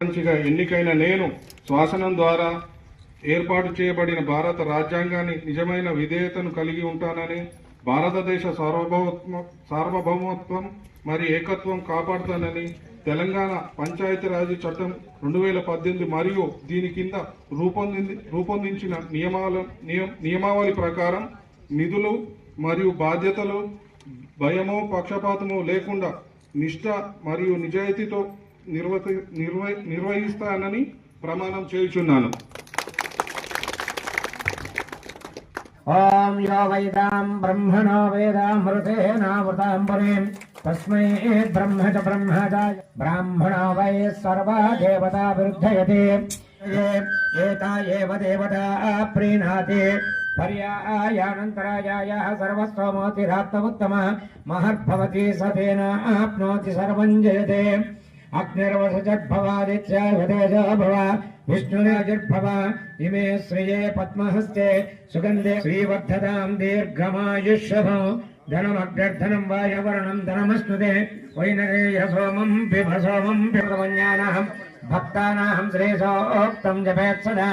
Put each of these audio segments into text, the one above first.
మంచిగా ఎన్నికైన నేను శ్వాసనం ద్వారా ఏర్పాటు చేయబడిన భారత రాజ్యాంగాన్ని నిజమైన విధేయతను కలిగి ఉంటానని భారతదేశ సార్వభౌమ సార్వభౌమత్వం మరి ఏకత్వం కాపాడుతానని తెలంగాణ పంచాయతీరాజ్ చట్టం రెండు వేల పద్దెనిమిది మరియు దీని కింద రూపొంది రూపొందించిన నియమాల నియమావళి ప్రకారం నిధులు మరియు బాధ్యతలు భయమో పక్షపాతమో లేకుండా నిష్ఠ మరియు నిజాయితీతో నిర్వహి నిర్వ- నిర్వహిస్తానని ప్రమాణం చేయుచున్నాను ॐ यो वैदां ब्रह्मणो वेदामृतेनामृताम्बरीं तस्मै ब्रह्म च ब्रह्मचाय ब्राह्मणो वै सर्वा देवता वृद्धयते ये एता एव देवता प्रीणाति पर्यायानन्तरायाः सर्वस्वमोतिरात्तमुत्तमः महद्भवति स तेन आप्नोति सर्वं जयते अग्निर्वसजद्भवादित्यायुधेजो भव विष्णुराजिर्भव। इमे श्रिये पद्महस्ते। सुगन्धे श्रीवर्धतां दीर्घमायुष्यभो। धनमग्रधनं वायवर्णं धनमश्नुते वैनरेय सोमं पिब सोमं पिबमज्ञानहं भक्तानां श्रेयोक्तं जपेत् सदा।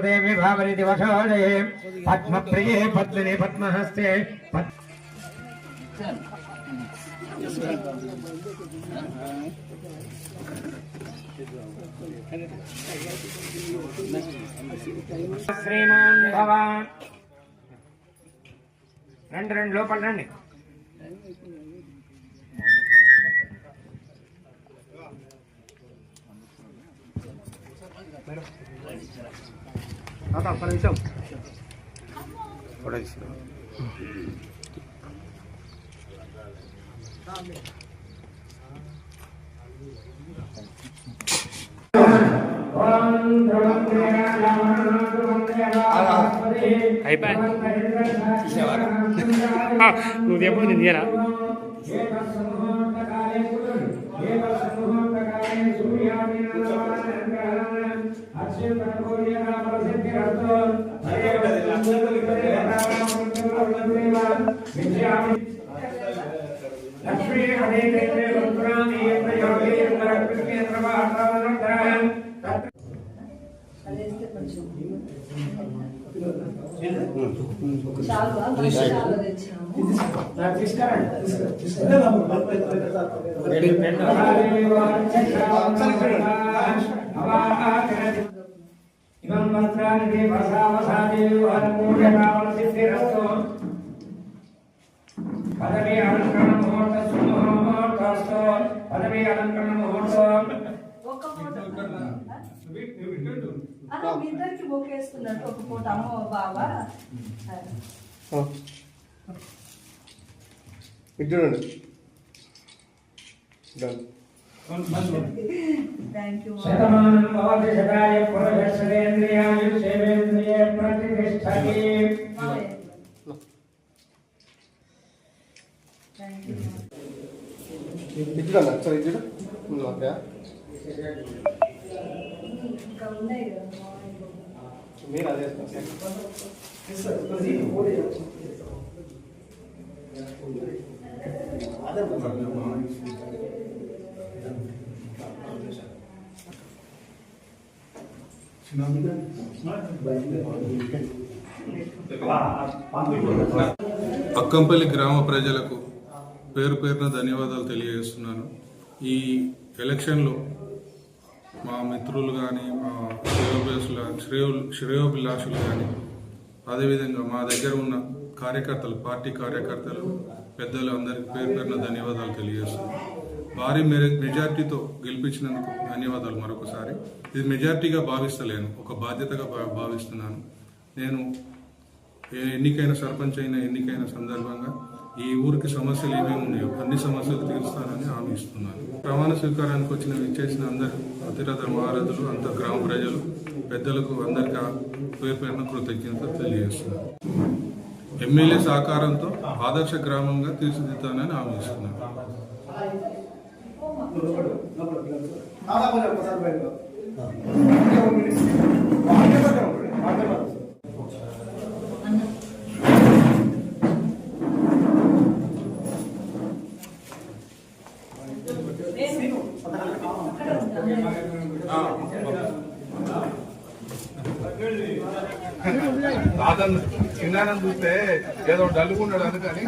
देवि दिवसोदये पद्मप्रिये पद्मिनि पद्महस्ते। पद्म శ్రీమాన్ భవ రండి రండి లోపల రండి. ఒక్క నిమిషం. అయిపోయి నువ్వు చెప్పు నేను తీయరా లక్ష్మీ హరే రుద్రామి ప్రయోగి అదేస్తే కొంచెం చాలా ఇమం మంత్రాన్ని దేవసావసాది అనుకూలకావల సిద్ధిరస్తు పదవి అనుకరణ ముహూర్త సుముహూర్తస్తు పదవి అలంకరణ ముహూర్తం ఒక్క పూట అలా మీ ఇద్దరికి బుక్ వేసుకున్నట్టు ఒక పూట అమ్మ బాబా చూడండి thank you Shatamanam Bhavati శతాయ పురుషేంద్రియాయ సేవేంద్రియ ప్రతిష్టతి thank you ఇచ్చుడండి ఒకసారి ఇచ్చుడు మీరు అదే అక్కంపల్లి గ్రామ ప్రజలకు పేరు పేరున ధన్యవాదాలు తెలియజేస్తున్నాను. ఈ ఎలక్షన్లో మా మిత్రులు కానీ మా శ్రేయోభిలాషులు శ్రేయో శ్రేయోభిలాషులు కానీ అదేవిధంగా మా దగ్గర ఉన్న కార్యకర్తలు పార్టీ కార్యకర్తలు పెద్దలు అందరికీ పేరు పేరున ధన్యవాదాలు తెలియజేస్తున్నాను. భారీ మెజ- మెజార్టీతో గెలిపించినందుకు ధన్యవాదాలు మరొకసారి. ఇది మెజార్టీగా భావిస్తలేను ఒక బాధ్యతగా భా- భావిస్తున్నాను. నేను ఏ ఎన్నికైన సర్పంచ్ అయిన ఎన్నికైన సందర్భంగా ఈ ఊరికి సమస్యలు ఏమేమి ఉన్నాయో అన్ని సమస్యలు తీరుస్తానని హామీ ఇస్తున్నాను. ప్రమాణ స్వీకారానికి వచ్చిన విచ్చేసిన అందరు అతిరథ మహారథులు అంత గ్రామ ప్రజలు పెద్దలకు అందరికీ ఆ పేరు పేరున కృతజ్ఞత తెలియజేస్తున్నాను. ఎమ్మెల్యే సహకారంతో ఆదర్శ గ్రామంగా తీర్చిదిద్దానని హామీ ఇస్తున్నాను. అక్కడ తాతను చిన్నానని చూస్తే ఏదో డల్లుకున్నాడు అందుకని.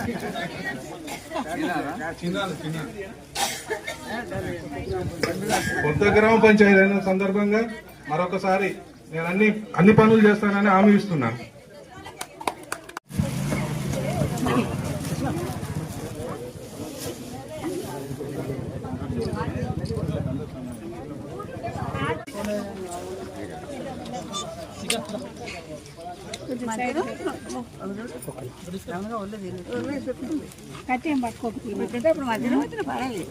కొత్త గ్రామ పంచాయతీ అయిన సందర్భంగా మరొకసారి నేను అన్ని అన్ని పనులు చేస్తానని హామీ ఇస్తున్నాను. కట్టేం పట్టుకోకపోతే ఇప్పుడు మధ్యలో వచ్చిన పర్వాలేదు